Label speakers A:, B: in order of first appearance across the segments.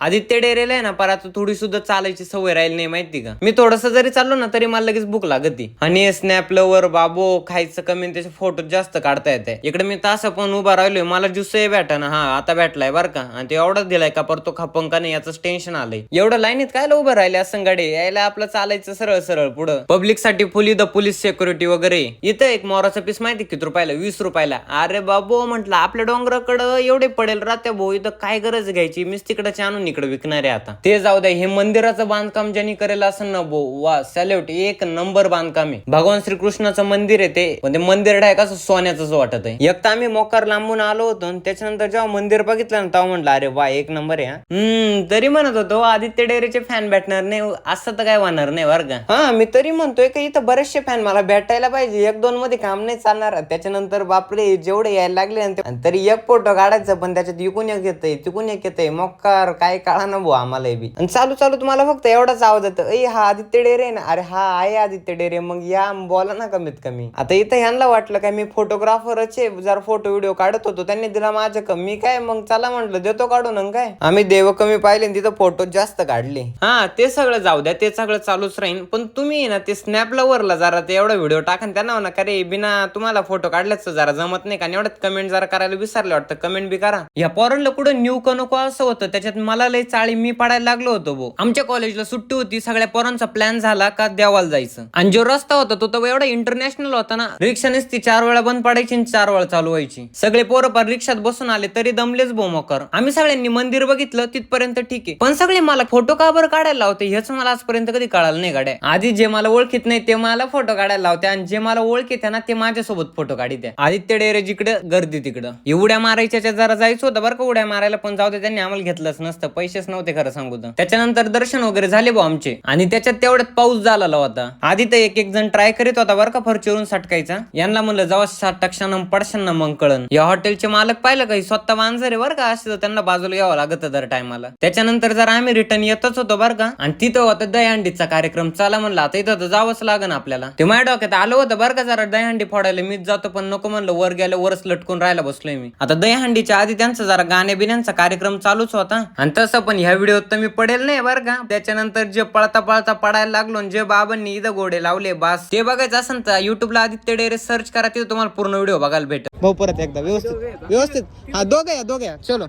A: आदित्य डेरेला आहे ना पर आता थोडी सुद्धा चालायची सवय राहील नाही माहिती का? मी थोडस जरी चाललो ना तरी मला लगेच भूक लागती. आणि स्नॅप लवर बाबो खायचं कमी त्याचे फोटो जास्त काढता येते. इकडे मी तास पण उभा राहिलोय मला ज्यूसही भेटा ना. हा आता भेटलाय बरं का? आणि ते एवढाच दिलाय का पर तो खपंग का नाही याच टेन्शन आलंय. एवढं लाईनीत काय उभं राहिले असं गाडी यायला आपलं चालायचं सरळ सरळ पुढं. पब्लिकसाठी फुली द पोलीस सिक्युरिटी वगैरे. इथं एक मोराचा पीस माहिती किती रुपयाला? वीस रुपयाला. अरे बाबो म्हटलं आपल्या डोंगराकडं एवढे पडेल राहत्या भाऊ इथं काय गरज घ्यायची? मीच तिकडे आणून इकडे विकणारे आता. ते जाऊ द्या हे मंदिराचं बांधकाम ज्यांनी करेल असं ना भो वा सॅल्यूट एक नंबर बांधकाम आहे. भगवान श्रीकृष्णाचं मंदिर आहे ते. पण ते मंदिर डायक असं सोन्याचंच वाटत आहे. एक तर आम्ही मोकार लांबून आलो होतो आणि त्याच्यानंतर जेव्हा मंदिर बघितलं ना तेव्हा म्हटलं अरे वा एक नंबर आहे हम्म तरी म्हणत होतो आदित्य डेअरीचे फॅन भेटणार नाही असं तर काय होणार नाही बरं का. हा मी तरी म्हणतोय की इथं बरेचसे फॅन मला भेटायला पाहिजे. एक दोन मध्ये काम नाही चालणार. त्याच्यानंतर बापरे जेवढे यायला लागले आणि तरी एक फोटो काढायचं पण त्याच्यात इकून एक येते तिकून एक येते मोकार काय काळा ना भाऊ आम्हाला बी. आणि चालू चालू तुम्हाला फक्त एवढाच आवाज येतो. ऐ हा आदित्य डेरे ना. अरे हा आहे आदित्य डेरे. मग या बोला ना कमीत कमी. आता इथं ह्यांना वाटलं काय मी फोटोग्राफरच आहे. जर फोटो व्हिडिओ काढत होतो त्यांनी दिला माझ्या कमी. काय मग चला म्हटलं देतो काढून आणि काय? आम्ही देव कमी पाहिले तिथं फोटो जास्त काढले. हा ते सगळं जाऊ द्या ते सगळं चालूच राहीन. पण तुम्ही ना ते स्नॅप लवरला जरा ते एवढा व्हिडिओ टाकन त्यांना ना अरे बिना तुम्हाला फोटो काढल्याच जरा जमत नाही का? एवढ्यात कमेंट जरा करायला विसरले वाटतं. कमेंट बी करा. या पोरांना कुठं न्यू का नको असं होतं त्याच्यात मला लय चाळी मी पडायला लागलो होतो भो. आमच्या कॉलेजला सुट्टी होती सगळ्या पोरांचा प्लॅन झाला का देवाला जायचं. आणि जो रस्ता होता तो तर एवढा इंटरनॅशनल होता ना रिक्षानेच ती चार वेळा बंद पडायची आणि चार वेळा चालू व्हायची. सगळे पोरं पण रिक्षात बसून आले तरी दमलेच बोमकर आम्ही सगळ्यांनी मंदिर बघितलं तिथपर्यंत ठीक आहे. पण सगळे मला फोटो का बरं काढायला लावते हेच मला आजपर्यंत कधी कळालं नाही गाड्या. आधी जे मला ओळखीत नाही ते मला फोटो काढायला लावते आणि जे मला ओळखीत आहे ना ते माझ्यासोबत फोटो काढित आहे आदित्य डेरे जिकडे गर्दी तिकडं. एवढ्या मारायच्या जरा जायचं होतं बरं का उड्या मारायला पण जाऊ दे त्यांनी आम्हाला घेतलंच नसतं. पैसेच नव्हते खरं सांगू तर. त्याच्यानंतर दर्शन वगैरे झाले भाऊ आमचे. आणि त्याच्यात तेवढ्यात पाऊस झाला होता. आधी तर एक एक जण ट्राय करीत होता बरं का फरचीवरून सटकायचा. यांना म्हणलं जावा सात टक्षानं पडशान ना मग कळण. या हॉटेलचे मालक पाहिलं काही स्वतः मांजर आहे बरं का असं तर त्यांना बाजूला यावं लागत दर टायमाला त्याच्यानंतर जर आम्ही रिटर्न येतच होतो बरं का. आणि तिथं होता दहीहंडीचा कार्यक्रम. चला म्हणला आता इथं तर जावंच लागन आपल्याला. ते माझ्या डोक्यात आलं होतं बरं का जरा दहीहंडी फोडायला. मीच जातो पण नको म्हणलं वर गेलं वरच लटकून राहायला बसलोय मी. आता दहीहंडीच्या आधी त्यांचा जरा गाण्या बिण्यांचा कार्यक्रम चालूच होता. आणि तसं पण ह्या व्हिडिओत तर मी पडेल नाही बरं का. त्याच्यानंतर जे पळता पळता पडायला लागलो आणि जे बाबांनी इथं गोडे लावले बास. ते बघायचं असेल तर युट्यूबला आदित्य डेरे सर्च करा तिथं तुम्हाला पूर्ण व्हिडिओ बघायला भेटेल. भाऊ परत एकदा व्यवस्थित व्यवस्थित. हा दोघे या दोघे या. चलो.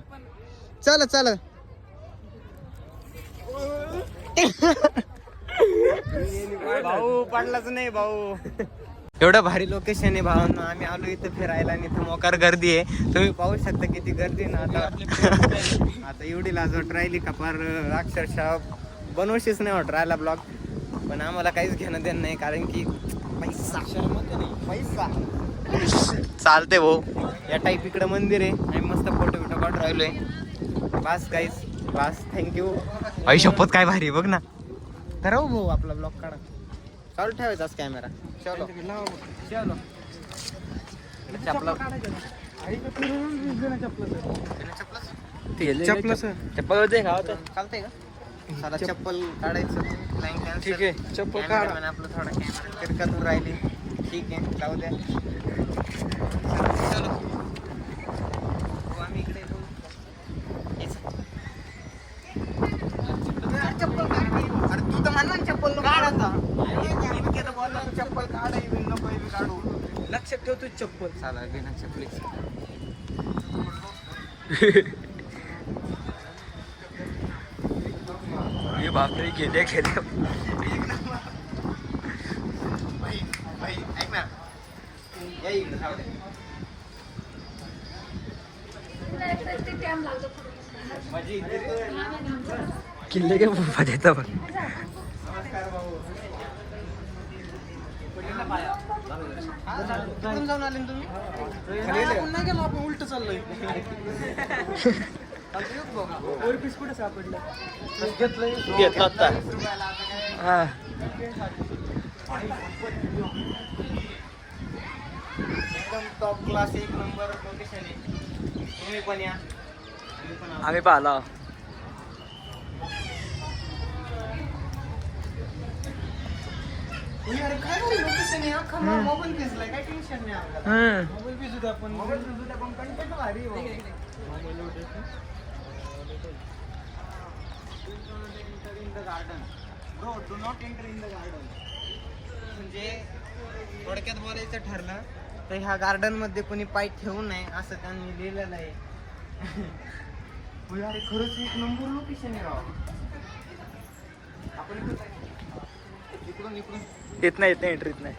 A: चल चल. भाऊ पडलाच नाही भाऊ. एवढं भारी लोकेशन आहे भावांना. आम्ही आलो इथं फिरायला आणि इथं मोकार गर्दी आहे. तुम्ही पाहू शकता किती गर्दी ना आता. आता एवढी लाज वाट राहिली का फार अक्षरशः बनवशीच नाही वाट राहिला ब्लॉग पण आम्हाला काहीच घेणं देणं नाही कारण की पैसा. पैसा. चालते भाऊ. या टाईप इकडे मंदिर आहे. आम्ही मस्त फोटो बिटो काढून राहिलोय. बास काहीच बास. थँक्यू आई शपथ काय भारी बघ ना. करा हो भाऊ आपला ब्लॉग काढा. चालू ठेवायचाच कॅमेरा चलो. चलो. चपला. चप्पल चप्पल. चालतंय का? साधा चप्पल काढायचं.
B: ठीक आहे, चप्पल काढा.
A: आपलं थोडा कॅमेरा राहिली. ठीक आहे जाऊ द्या. चलो हो, आम्ही इकडे येतो. यायचं. अरे चप्पल काढ की. अरे तू तर म्हणला ना चप्पल नको काढ आता इतके तर बोलला तू चप्पल काढ हे बी नको बी काढू.
B: लक्षात ठेव तू चप्पल.
A: चाला बिना चपलीच
B: हे बापरे गेले गेले
A: भाई ऐक ना. या इकडे जाऊ दे. माझी इथे
B: किल्ले फुफा देता पण
A: कुठून जाऊन आले ना तुम्ही?
B: नाही गेलो आपण उलट चाललोय. वर पीस कुठे सापडलं? घेतलंय.
A: घेतला
B: हा.
A: एकदम टॉप क्लास एक नंबर लोकेशन आहे. तुम्ही पण या.
B: आम्ही पाहिला
A: अरे काय लोकेशन आहे अख्खा मोबाईल भिजलाय काय टेन्शन नाही आपल्याला
B: हम्म
A: मोबाईल भिजू द्या पण मोबाईल भिजू द्या पण कंटेंट भारी आहे do not enter in the garden म्हणजे थोडक्यात बोलायचं ठरलं तर ह्या गार्डनमध्ये कोणी पाय ठेवू नये असं त्यांनी लिहिलेलं आहे. अरे खरंच एक नंबर लोकेशन आहे राव. आपण. इकडून इकडून.
B: येत नाही येत नाही एंट्री येत नाही.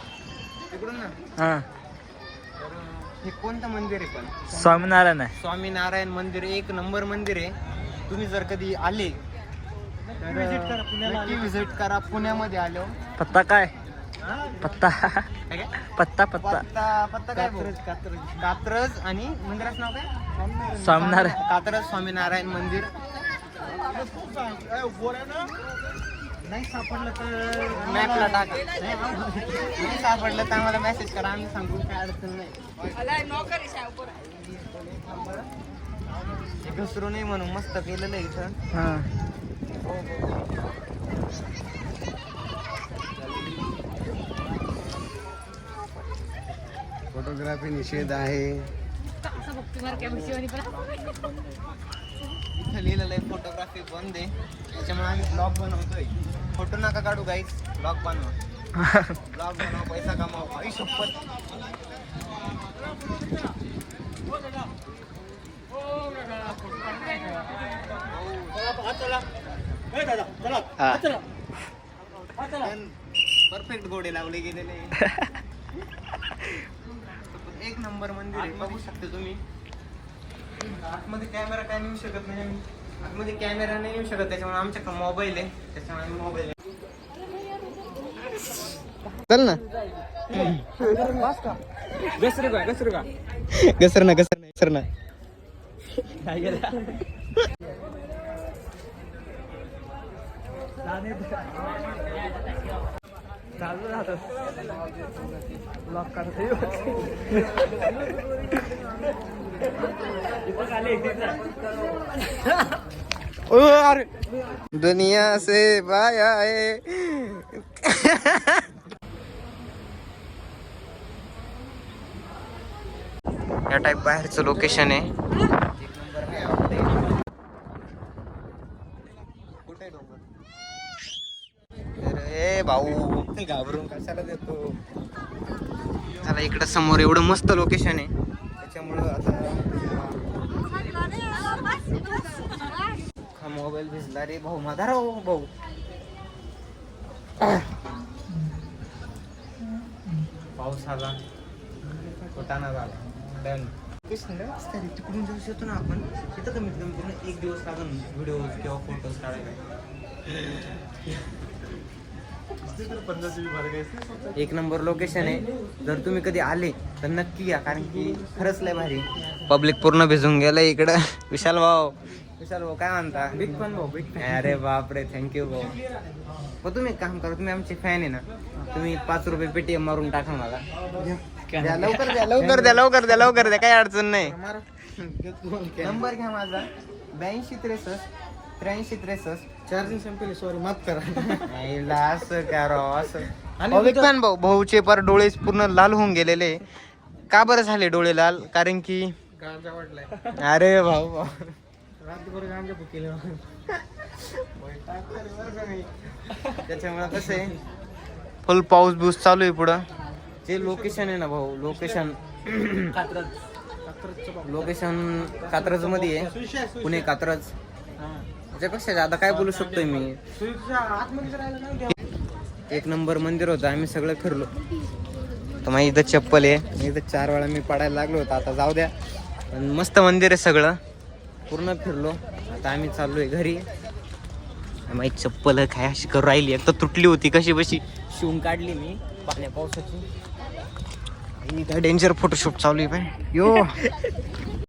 A: ना?
B: हां.
A: तर हे कोणतं मंदिर आहे पण?
B: स्वामीनारायण आहे.
A: स्वामीनारायण मंदिर एक नंबर मंदिर आहे. तुम्ही जर कधी आले तर नक्की विजिट करा. पुण्यामध्ये आलो.
B: पत्ता काय? पत्ता.
A: काय काय?
B: पत्ता पत्ता.
A: पत्ता पत्ता काय भाऊ? कात्रज आणि मंदिराचं नाव काय?
B: स्वामीनारायण.
A: कात्रज स्वामीनारायण मंदिर. नाही सापडलं तर मॅपला टाका. नाही सापडलं तर आम्हाला मेसेज करा. आम्ही सांगू काय अडचण नाही. घसरू नाही म्हणून मस्त केलेलं आहे इथं.
B: हां.
C: फोटोग्राफी निषेध आहे.
A: इथं लिहिलेलं आहे फोटोग्राफी बंद आहे. त्याच्यामुळे आम्ही ब्लॉग बनवतोय. फोटो नका काढू गाईच ब्लॉग बनवा. ब्लॉग बनवा पैसा कमावा. आई शपथ. परफेक्ट गोडे लावले गेलेले. एक नंबर मंदिर आहे. बघू शकता तुम्ही. आतमध्ये कॅमेरा काय नेऊ शकत नाही आम्ही. आतमध्ये कॅमेरा नाही नेऊ शकत त्याच्यामुळे आमच्याकडे मोबाईल आहे. त्याच्यामुळे आम्ही मोबाईल चल ना.
B: घसरू का का
A: घसर ना घसर ना घसर ना.
B: काय चालू राहत ब्लॉक करते
A: अरे दुनिया से बाय आए या टाईप बाहेरचं लोकेशन आहे अरे भाऊ घाबरून कशाला देतो? चला इकडं समोर एवढं मस्त लोकेशन आहे. त्याच्यामुळं आता हा मोबाईल भिजला रे भाऊ माझा राव भाऊ. पाऊस आला. कुटाणा झाला. डन तिकडून जाऊ शकतो ना आपण. तिथं कमीत कमी पूर्ण एक दिवस लागून व्हिडिओ किंवा फोटोज काढायला. एक नंबर लोकेशन आहे. जर तुम्ही कधी आले तर नक्की या कारण की खरंच लय भारी. पब्लिक पूर्ण भिजून गेलं इकडं. विशाल भाऊ. विशाल भाऊ काय म्हणता? बिग फन भाऊ बिग अरे बापरे थँक्यू भाऊ. मग तुम्ही एक काम करा तुम्ही आमचे फॅन आहे ना तुम्ही पाच रुपये पेटीएम मारून टाका मला. द्या, लवकर द्या लवकर द्या लवकर द्या लवकर द्या काही अडचण नाही. नंबर घ्या माझा. ब्याऐंशी त्रेसष्ट. त्र्याऐंशी त्रेसष्ट.
B: चार्जिंग संपले सॉरी माफ करा.
A: आईला असं करा असं. बिग फॅन भाऊ भाऊचे पर डोळे पूर्ण लाल होऊन गेलेले. का बरं झाले डोळे लाल? कारण की
B: गांजा वाटलाय
A: अरे भाऊ भाऊ.
B: रातभर गांजा फुकेल.
A: त्याच्यामुळे कसं आहे? फुल पाऊस बिऊस चालू आहे पुढं. जे लोकेशन आहे ना भाऊ लोकेशन लोकेशन कात्रजमध्ये आहे. पुणे कात्रज. त्याच्यापेक्षा जादा काय बोलू शकतोय मी? एक नंबर मंदिर होतं आम्ही सगळं फिरलो. तर मग इथं चप्पल आहे. इथं चार वेळा मी पडायला लागलो होतो आता जाऊ द्या. पण मस्त मंदिर आहे सगळं. पूर्ण फिरलो. आता आम्ही चाललोय घरी. माझी चप्पल काय अशी करू राहिली? एक तर तुटली होती कशी बशी. शिवून काढली मी पाण्या पावसाची. काय डेंजर फोटोशूट चालू आहे पाय यो.